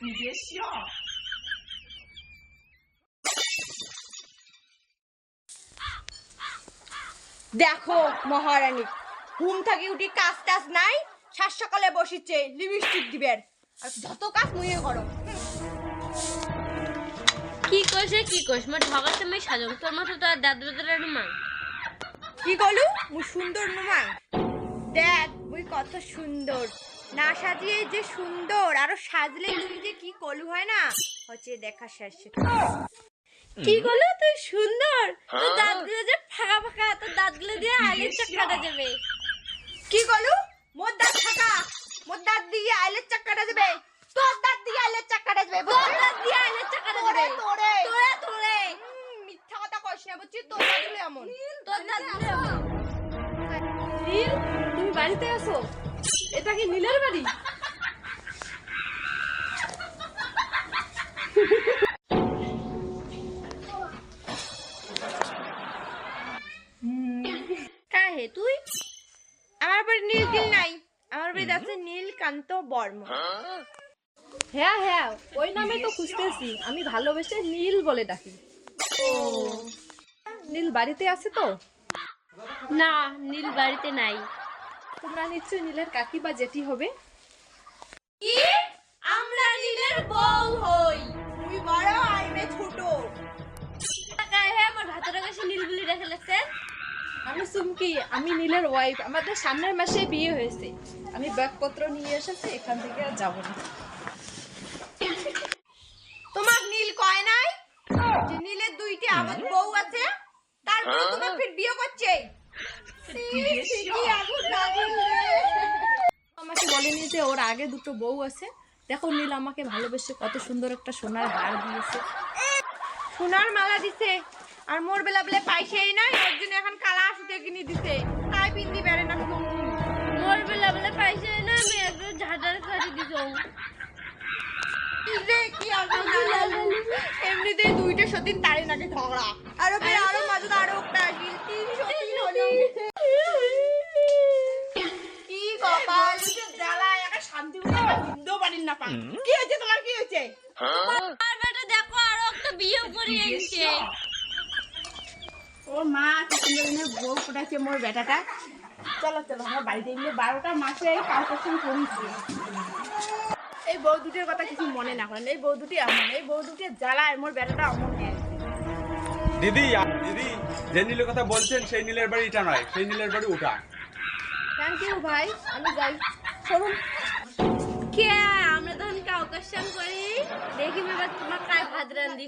你别笑。 দেখো মহারানী ঘুম থাকি উঠি কাজ টাজ নাই সাত সকালে বসিচ্ছে লিপস্টিক দিবের আর যত কাজ মুয়ে করো কি কইছে কি কইস মোর ঠগার তুমি সাজম তোর মতো তো আর দাদু দাদার নুমান কি কলু মুই সুন্দর নুমাং দেখ মুই কত সুন্দর। না সাজিয়ে যে সুন্দর আরও সাজলে তুমি যে কি কলু হয় না? হচ্ছে দেখা শেষ। কি করল তুই সুন্দর? তোর দাঁতগুলো যে ফাঁকা ফাঁকা তোর দাঁতগুলো দিয়ে আইলের চাকাটা যাবে। কি কলু মোর দাঁত থাকা মোর দাঁত দিয়ে আইলের চাক্কাটা যাবে। তোর দাঁত দিয়ে আইলের চাক্কাটা যাবে তোর দাঁত দিয়ে আইলের তোরে যাবে। তোরে। তোরে তোরে। মিথ্যা কথা কইস না বুঝছিস? তোর দাঁতগুলো এমন। তোর তুমি বাড়িতে আছো এটা কি নীলের বাড়ি? তুই? আমার বাড়ি নীল তিল নাই। আমার বাড়ি আছে নীলকান্ত বর্মা। হ্যাঁ হ্যাঁ ওই নামে তো খুঁজতেছি। আমি ভালোবেসে নীল বলে ডাকি। নীল বাড়িতে আছে তো? না নীল বাড়িতে নাই। তোমরা নিশ্চয়ই নীলের কাকি বা জেঠি হবে। কি? আমরা নীলের বউ হই। তুই বড় আইমে ছোট। কাকা হে আমার ভাতটা কাছে নীল গুলি রেখে লাগছে আমি সুমকি আমি নীলের ওয়াইফ আমাদের সামনের মাসে বিয়ে হয়েছে। আমি ব্যাগপত্র নিয়ে এসেছি এখান থেকে আর যাব না। তোমার নীল কয় নাই? যে নীলের দুইটি আমার বউ আছে তারপরে তোমার ফির বিয়ে করছে? আমাকে বলেনি যে ওর আগে দুটো বউ আছে। দেখো নীল আমাকে ভালোবেসে কত সুন্দর একটা সোনার বার দিয়েছে। সোনার মালা দিছে। আর মোর বেলা বেলা পাইছেই নাই ওর জন্য এখন কালা আসুতে কিনে দিছে। তাই পিন্দি বেড়ে না মোর বেলা বেলা পাইছে না আমি একদম ঝাঁটার খাটি দিছ। এমনিতেই দুইটা সতীন তারে নাকি ঝগড়া আরও মাঝে আরও একটা আসিল তিন সতীন হলো কি কপাল জ্বালা একা শান্তি করে একটা নিন্দেও পারিন না পা। কি হয়েছে তোমার? কি হয়েছে? আর বেটা দেখো আরও একটা বিয়ে করে এনেছে ও মা সুন্দর বউ ফুটাচ্ছে মোর বেটাটা। চলো চলো আমার বাড়িতে এমনি বারোটা মাসে এই কালকশন করিছি এই বউ দুটির কথা কিছু মনে না করেন। এই বউ দুটি এমন এই বউ দুটি জ্বালায় মোর বেটাটা অমন দিদি দিদি যে নীলের কথা বলছেন সেই নীলের বাড়ি এটা নয় সেই নীলের বাড়ি ওটা। থ্যাংক ইউ ভাই। আমি যাই। চলুন কে? কাউকাশন করি। দেখি তোমার কায় ভাত রান্ধি